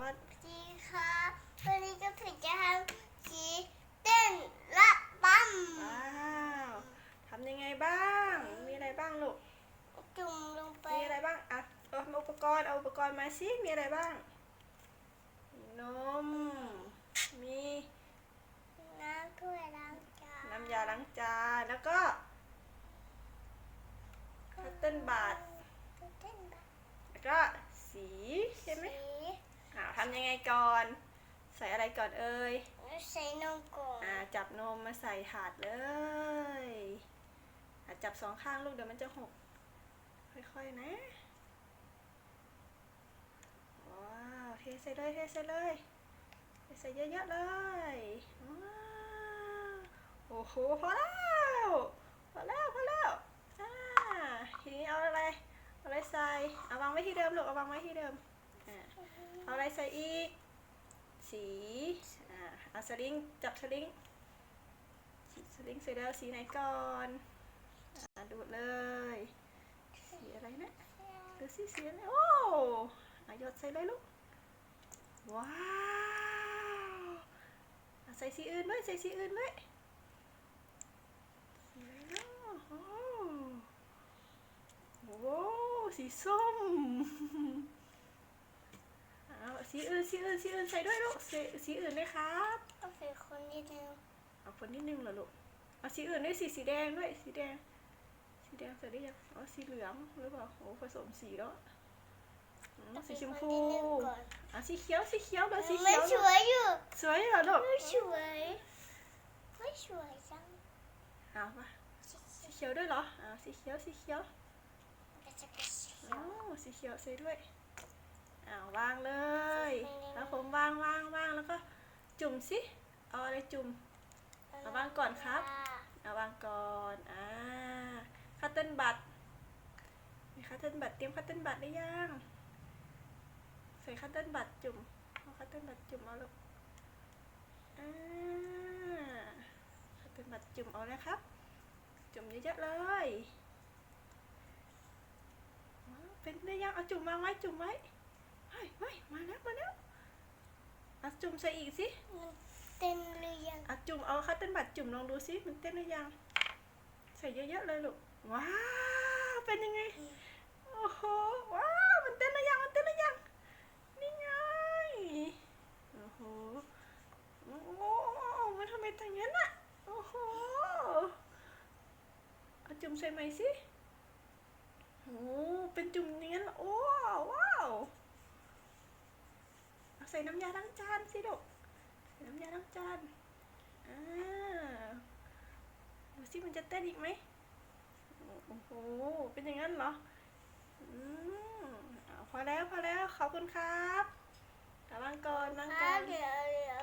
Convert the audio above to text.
วัสดีดีค่ะวันนี้ก็ถึงจะทำชีเต้นและปั๊มว้าวทำยังไงบ้าง มีอะไรบ้างลูก จุ่มลงไป มีอะไรบ้าง อะเอาอุปกรณ์ เอาอุปกรณ์มาสิ มีอะไรบ้างมีนม มี น้ำถ้วยล้างจาน น้ำยาล้างจาน แล้วก็คัตเติ้ลบัตคัตเติ้ลบัตแล้วก็สีใช่ไหมสีอ่าทำยังไงก่อน ใส่อะไรก่อนเอ่ยใส่นมก่อนอ่าจับนมมาใส่ถาดเลยอะจับสองข้างลูกเดี๋ยวมันจะหก ค่อยๆนะว้าวเทใส่เลยเทใส่เลยเทใส่เยอะๆเลยว้าวโอ้โหพอแล้วพอแล้วพอแล้วอ่าทีนี้เอาอะไรเอาอะไรใส่เอาวางไว้ที่เดิมลูกเอาวางไว้ที่เดิม อ่าเอาอะไรใส่อีก สีอ่าเอาสลิงจับสลิงสลิงใส่แล้วสีไหนก่อนอ่าดูดเลย สีอะไรนะดูสิสีอะไรโอ้อะหยดใส่เลยลูก ว้าวอะใส่สีอื่นด้วยใส่สีอื่นด้วยสีอะไรเนาะโอ้โหสีส้ม สีอื่นสีอื่นสีอื่นใส่ด้วยลูกสีสีอื่นด้วยครับก็ใส่คนนิดนึงเอาคนนิดนึงเหรอลูกเอาสีอื่นด้วยสีสีแดงด้วยสีแดง สีแดงใส่ได้ยังอ๋อสีเหลืองหรือเปล่าโอ้ผสมสีแล้วอืมสีชมพูใส่คนนิดนึงก่อนอะสีเขียวสีเขียวเลยสีไม่เขียวสวยอยู่สวยเหรอลูกไม่สวยไม่สวยจังเอามาสีเขียวด้วยเหรออ่าสีเขียวสีเขียวก็จะเป็นสีเขีอ๋ยอวสีเขียวใส่ด้วย อ้าววางเลย แล้วผมวางวางวางแล้วก็จุ่มสิเอาอะไรจุ่มเอาวางก่อนครับเอาวางก่อนอ่าคัตเติ้ลบัตมีคัตเติ้ลบัตเตรียมคัตเติ้ลบัตได้ยังใส่คัตเติ้ลบัตจุ่มเอาคัตเติ้ลบัตจุ่มเอาลูกอ่าคัตเติ้ลบัตจุ่มเอานะครับ จุ่มเยอะๆเลยว้าวเป็นได้ยังเอาจุ่มวางไว้จุ่มไว้ เฮ้ยเฮ้ยมาแล้วมาแล้วเอาจุ่มใส่อีกสิมันเต็มหรือยังอะจุ่มเอาคัตเติ้ลบัตจุ่มลองดูสิมันเต้นหรือยัง ใส่เยอะๆเลยลูกว้าวเป็นยังไงโอ้โหว้าวมันเต้นหรือยังมันเต้นหรือยังนี่ไงโอ้โหโอ้โหมันทำไมแต่งงั้นอะโอ้โหเอาจุ่มใส่ไหมสิโอ้เป็นจุ่มอย่างนั้นเหรอโอ้ว้าวเอา ใส่น้ำยาล้างจานสิลูกน้ำยาล้างจานอ่าดูสิมันจะเต้นอีกไหมโอ้โห เป็นอย่างนั้นเหรอ อืมอ่าพอแล้วพอแล้วขอบคุณครับเอาวางก่อนวางคก่รัอบนเดี๋ยว